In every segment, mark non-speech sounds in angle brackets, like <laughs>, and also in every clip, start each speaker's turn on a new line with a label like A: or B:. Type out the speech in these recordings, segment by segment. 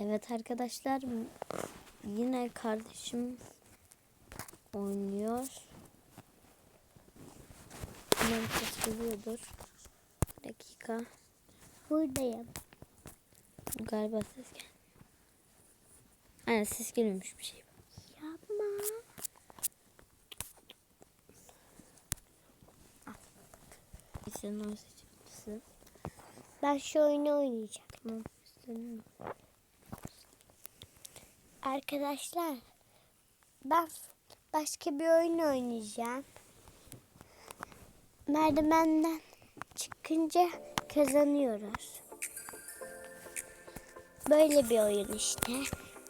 A: Evet arkadaşlar yine kardeşim oynuyor. Umarım ses geliyordur. Bir dakika.
B: Buradayım.
A: Galiba ses gel. Aynen ses gelmemiş bir şey.
B: Yapma.
A: Onu seçebilirsin.
B: Ben şu oyunu oynayacağım.
A: Tamam.
B: Arkadaşlar ben başka bir oyun oynayacağım. Merdivenden çıkınca kazanıyoruz. Böyle bir oyun işte.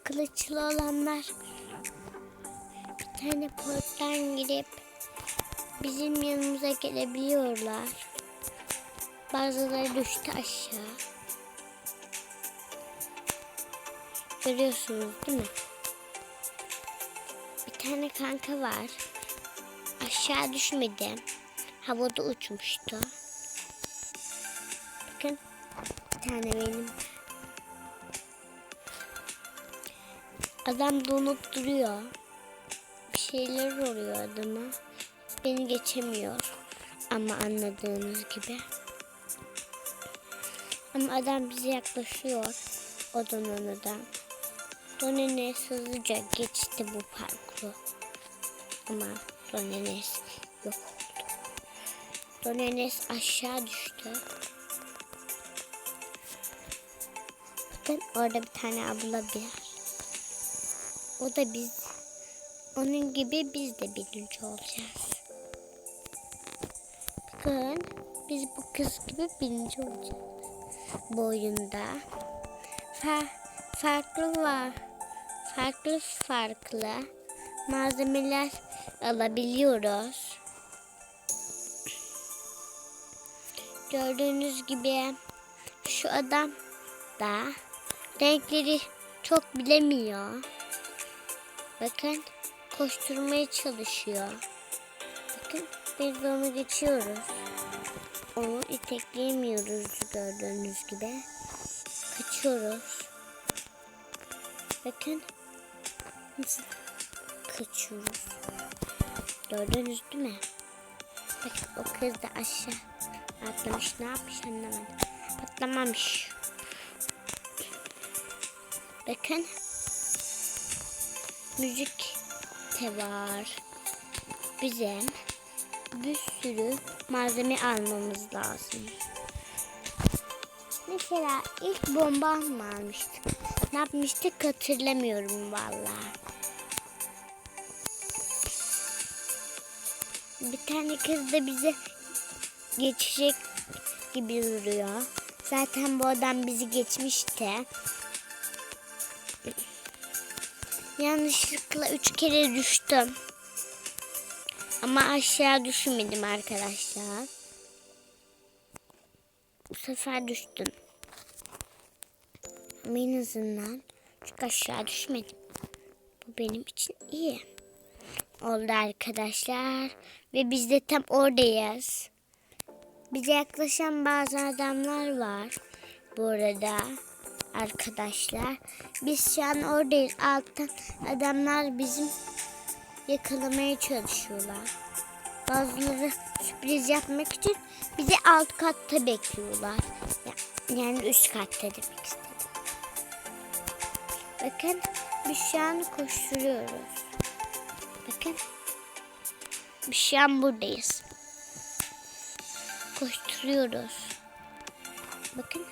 B: Kılıçlı olanlar bir tane porttan girip bizim yanımıza gelebiliyorlar. Bazıları düştü aşağı. Görüyorsunuz değil mi? Bir tane kanka var. Aşağı düşmedi. Havada uçmuştu. Bakın. Bir tane benim. Adam donup duruyor. Bir şeyler oluyor adama. Beni geçemiyor. Ama anladığınız gibi. Ama adam bize yaklaşıyor. O donanadan. Donenes hızlıca geçti bu parkuru. Ama Donenes yok oldu. Donenes aşağı düştü. Bakın orada bir tane abla bir. O da biz. Onun gibi biz de birinci olacağız. Bakın biz bu kız gibi birinci olacağız. Bu oyunda. Fa farklı var. Farklı farklı malzemeler alabiliyoruz. Gördüğünüz gibi şu adam da renkleri çok bilemiyor. Bakın koşturmaya çalışıyor. Bakın biz onu geçiyoruz. Onu itekleyemiyoruz gördüğünüz gibi. Kaçıyoruz. Bakın nasıl kaçıyoruz. Gördünüz değil mi? Bakın o kız da aşağı atlamış. Ne yapmış anlamadım. Atlamamış. Bakın. Müzik de var. Bizim bir sürü malzeme almamız lazım. Mesela ilk bomba mı almıştık? Ne yapmıştık hatırlamıyorum vallahi. Bir tane kız da bize geçecek gibi duruyor. Zaten bu adam bizi geçmişti. Yanlışlıkla üç kere düştüm. Ama aşağı düşmedim arkadaşlar. Bu sefer düştüm. Ama en azından çünkü aşağı düşmedim. Bu benim için iyi. Oldu arkadaşlar. Ve biz de tam oradayız. Bize yaklaşan bazı adamlar var. Burada arkadaşlar. Biz şu an oradayız. Alttan adamlar bizim yakalamaya çalışıyorlar. Bazıları sürpriz yapmak için bizi alt katta bekliyorlar. Ya- Yani üst katta demek istedim. Bakın biz şu an koşturuyoruz. Bakın. Şu an buradayız. Koşturuyoruz. Bakın.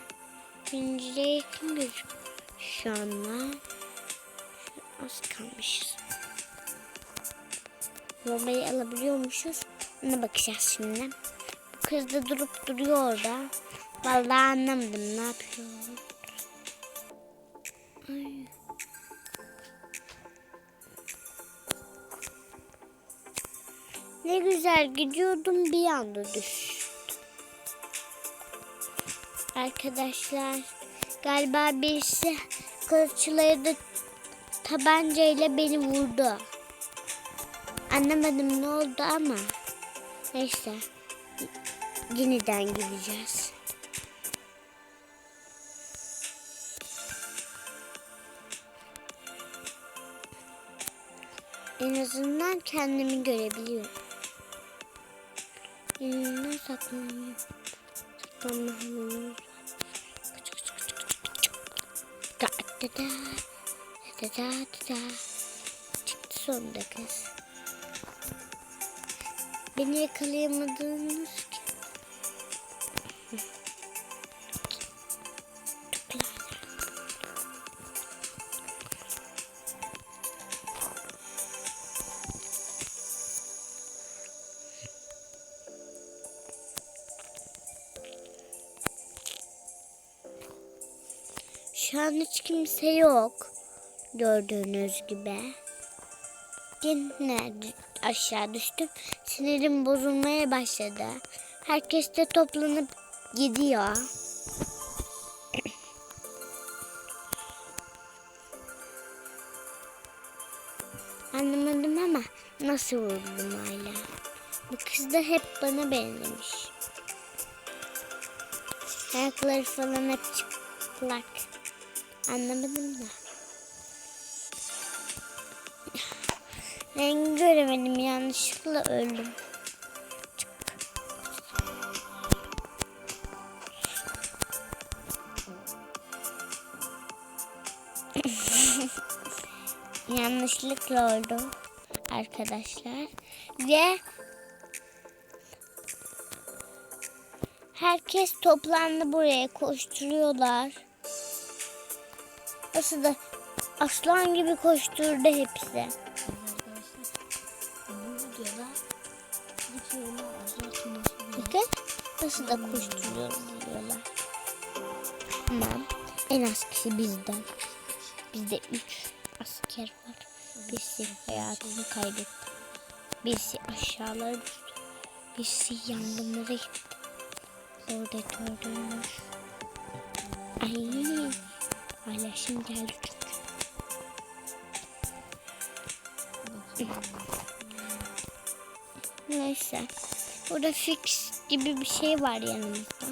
B: Birinciye yakın gözüküyor. Şu anda. Az kalmışız. Bombayı alabiliyormuşuz. Ona bakacağız şimdi. Bu kız da durup duruyor orada. Vallahi anlamadım ne yapıyor. Ne güzel gidiyordum bir anda düştüm. Arkadaşlar galiba birisi kılıçları da tabanca ile beni vurdu. Anlamadım ne oldu ama neyse yeniden gideceğiz. En azından kendimi görebiliyorum. Kaç kaç kaç. Da da da. Da da da da. Çıktı sonunda kız. Beni yakalayamadınız Şu an hiç kimse yok. Gördüğünüz gibi. Yine aşağı düştüm. Sinirim bozulmaya başladı. Herkes de toplanıp gidiyor. <clears throat> Anlamadım ama nasıl vurdum hala. Bu kız da hep bana benzemiş. Ayakları falan hep çıplak. Anlamadım da. Rengi göremedim yanlışlıkla öldüm. <laughs> Yanlışlıkla oldu arkadaşlar. Ve herkes toplandı buraya koşturuyorlar. Nasıl da aslan gibi koşturdu hepsi. Bakın nasıl da koşturuyorlar diyorlar. Tamam. En az kişi bizden. Bizde üç asker var. Birisi hayatını kaybetti. Birisi aşağılara düştü. Birisi yangınlara gitti. Orada gördüğünüz. Ay. Şimdi geldi çünkü. Neyse. Burada fix gibi bir şey var yanımızda.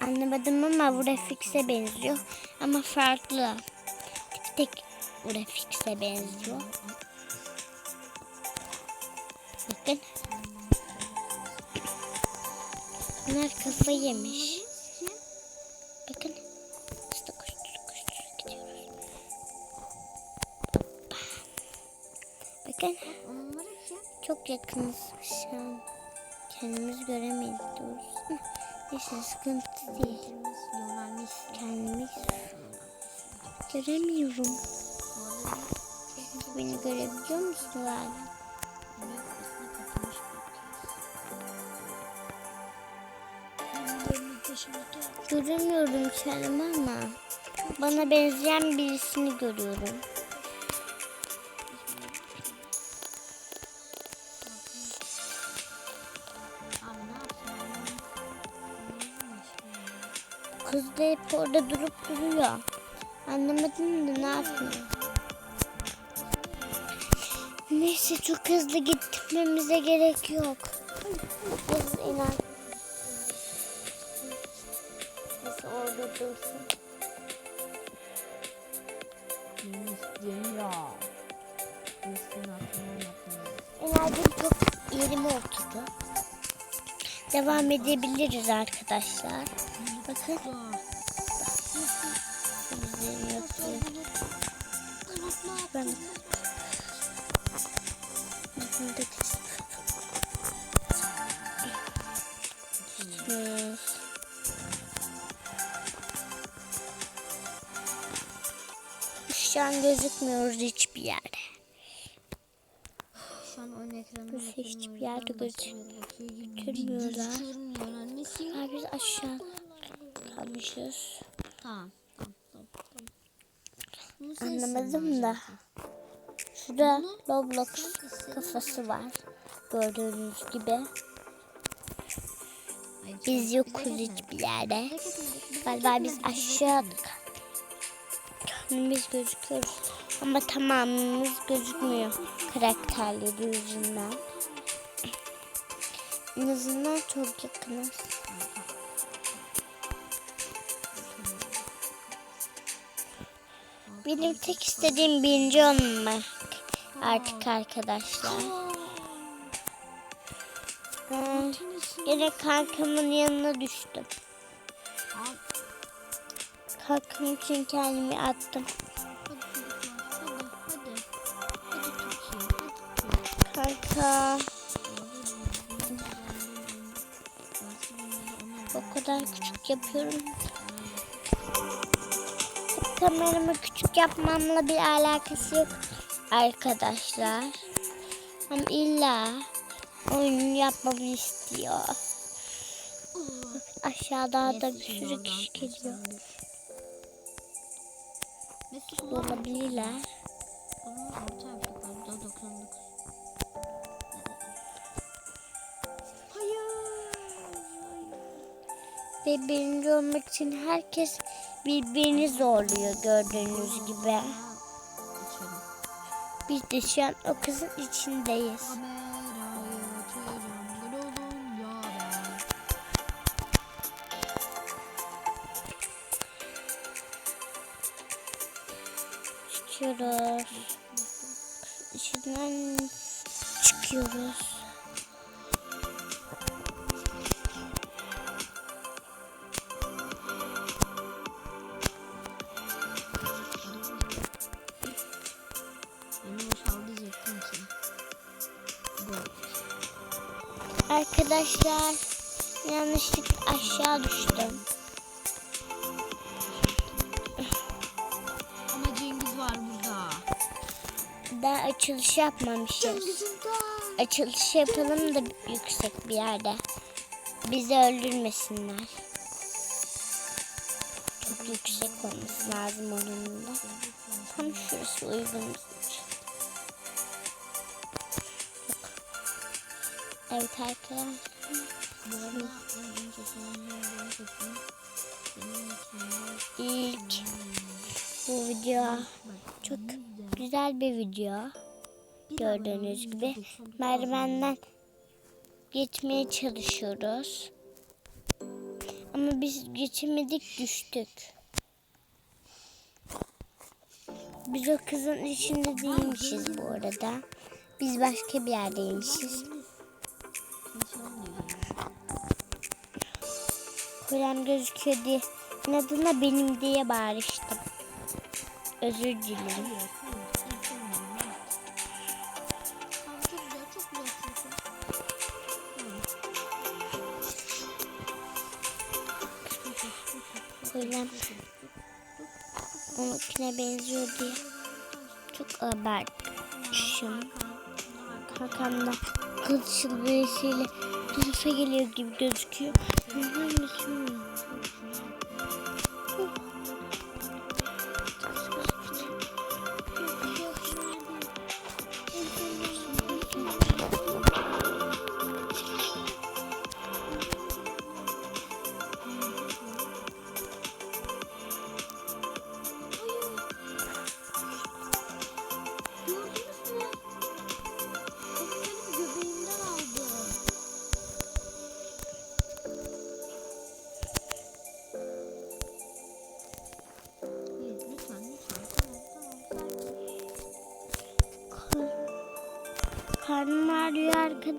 B: Anlamadım ama bu Refix'e benziyor. Ama farklı. Tek tek bu Refix'e benziyor. Bakın. Bunlar kafayı yemiş. Çok yakınız şu an. Kendimiz göremeyiz doğrusu. <laughs> Neyse sıkıntı değil.
A: Kendimiz.
B: Kendimiz göremiyorum. Siz beni görebiliyor musunuz
A: bakıyoruz.
B: Göremiyorum kendimi ama bana benzeyen birisini görüyorum. Kız da hep orada durup duruyor. Anlamadım da ne yapıyor. Neyse çok hızlı gitmemize gerek yok. Kız inan. Nasıl orada dursun.
A: Yapmıyor.
B: Enerjim çok yerime oturdu. Devam edebiliriz arkadaşlar. Ben de Hmm. Şu an gözükmüyoruz hiçbir yerde.
A: Şu an oyun bakıyorum,
B: hiçbir yerde
A: yüzden
B: gözük-
A: başka bir bakıyor.
B: Götürmüyorlar.
A: Gözüküyorum Lionel Messi.
B: Ha, biz aşağı kalmışız.
A: Tamam. Tamam. Tamam. tamam. Bunu sen
B: Anlamadım da. Şurada Roblox kafası var. Gördüğünüz gibi. Biz yokuz hiçbir yerde. Galiba biz aşağıdık. Kendimiz gözüküyoruz. Ama tamamımız gözükmüyor. Karakterleri yüzünden. En azından çok yakınız. Benim tek istediğim birinci olmak. artık arkadaşlar. Yine kankamın yanına düştüm. Kankam için kendimi attım. Kanka o kadar küçük yapıyorum. Kameramı küçük yapmamla bir alakası yok arkadaşlar. Ama illa oyun yapmamı istiyor. Aşağıda da bir sürü kişi geliyor. Olabilirler.
C: Ama orta yapacaklar. Bu da 99. Hayır.
B: Ve birinci olmak için herkes birbirini zorluyor gördüğünüz gibi. Biz de şu an o kızın içindeyiz. Çıkıyoruz. İçinden çıkıyoruz. Arkadaşlar yanlışlıkla aşağı düştüm.
C: Ama Cengiz var burada.
B: Daha açılış yapmamışız. Açılış yapalım da yüksek bir yerde. Bizi öldürmesinler. Çok yüksek olması lazım oranın da. Tam şurası uygun. Evet arkadaşlar. İlk bu video çok güzel bir video. Gördüğünüz gibi merdivenden geçmeye çalışıyoruz. Ama biz geçemedik düştük. Biz o kızın içinde değilmişiz bu arada. Biz başka bir yerdeymişiz. Kulem gözüküyor diye adına benim diye bağırıştım. Özür dilerim. Kulem onunkine benziyor diye çok abartmışım. Kankam da kılıçlı birisiyle tarafa geliyor gibi gözüküyor. Neden bilmiyorum.
C: Gördünüz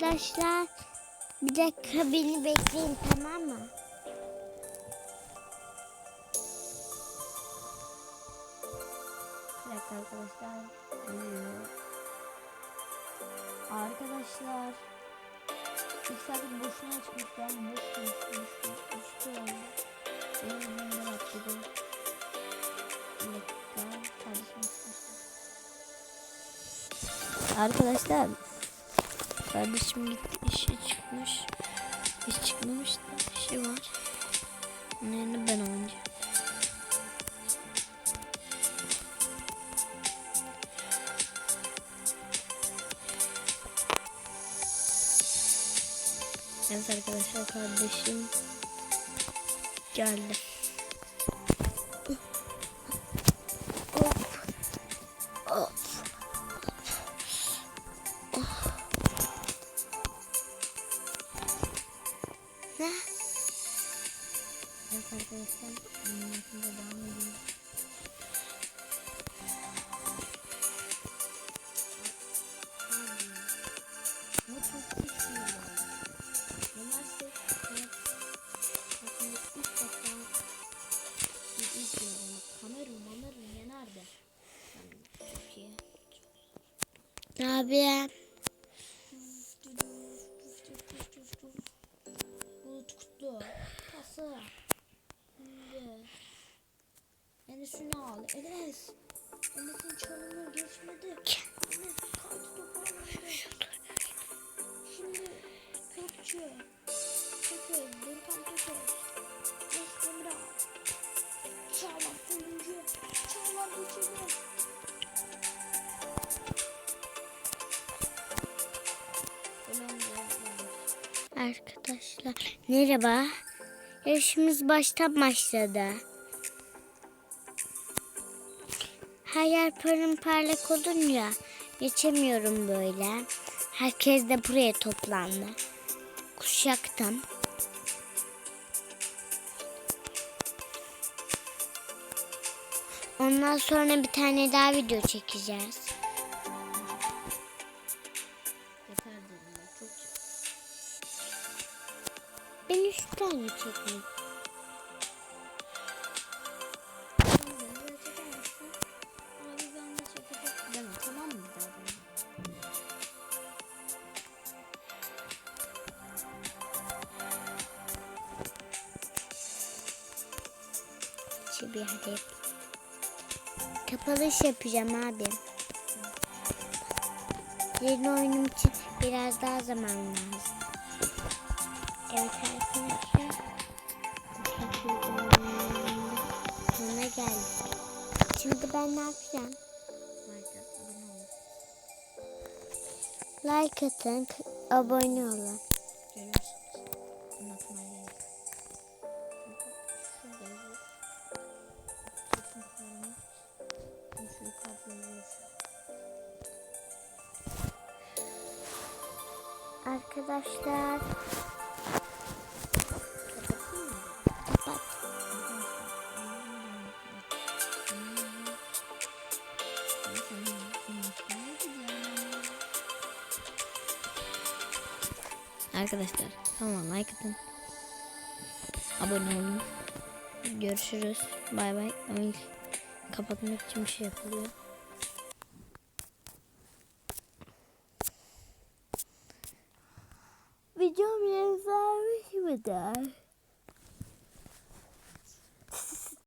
B: arkadaşlar. Bir dakika beni bekleyin tamam mı?
A: Bir dakika arkadaşlar. Geliyor. Arkadaşlar. Saati boşuna açmış. Ben boş konuşmuştum. Üstü oldu. Benim yüzümden atladı. Bir dakika. Kardeşim. Arkadaşlar. Kardeşim gitti. işe çıkmış. İş çıkmamış da işi var. Onun yerine ben oynayacağım. Evet arkadaşlar kardeşim geldi.
B: Abi.
C: Bulut kutlu. Şimdi. Enes şunu al. Enes. Enes'in çalımı geçmedi. Enes kartı toparladı. Şimdi Gökçe. Tepe. Dürkan Tepe. Enes Emrah. Çağlar sonuncu. Çağlar geçirdi.
B: Arkadaşlar merhaba. Yarışımız baştan başladı. Her yer parın parlak olunca geçemiyorum böyle. Herkes de buraya toplandı. Kuşaktan. Ondan sonra bir tane daha video çekeceğiz.
C: Ben
B: üç tane çekeyim.
C: Bir
B: hadi. Kapanış yapacağım abi. Yeni oyunum için biraz daha zaman lazım. Evet arkadaşlar. Bu oyunun Sonuna geldik. Şimdi ben ne yapacağım?
C: Like
B: atın, abone olun.
C: Gerek.
B: Arkadaşlar
A: tamam like atın. Abone olun. Görüşürüz. Bay bay. Kapatmak için bir şey yapılıyor.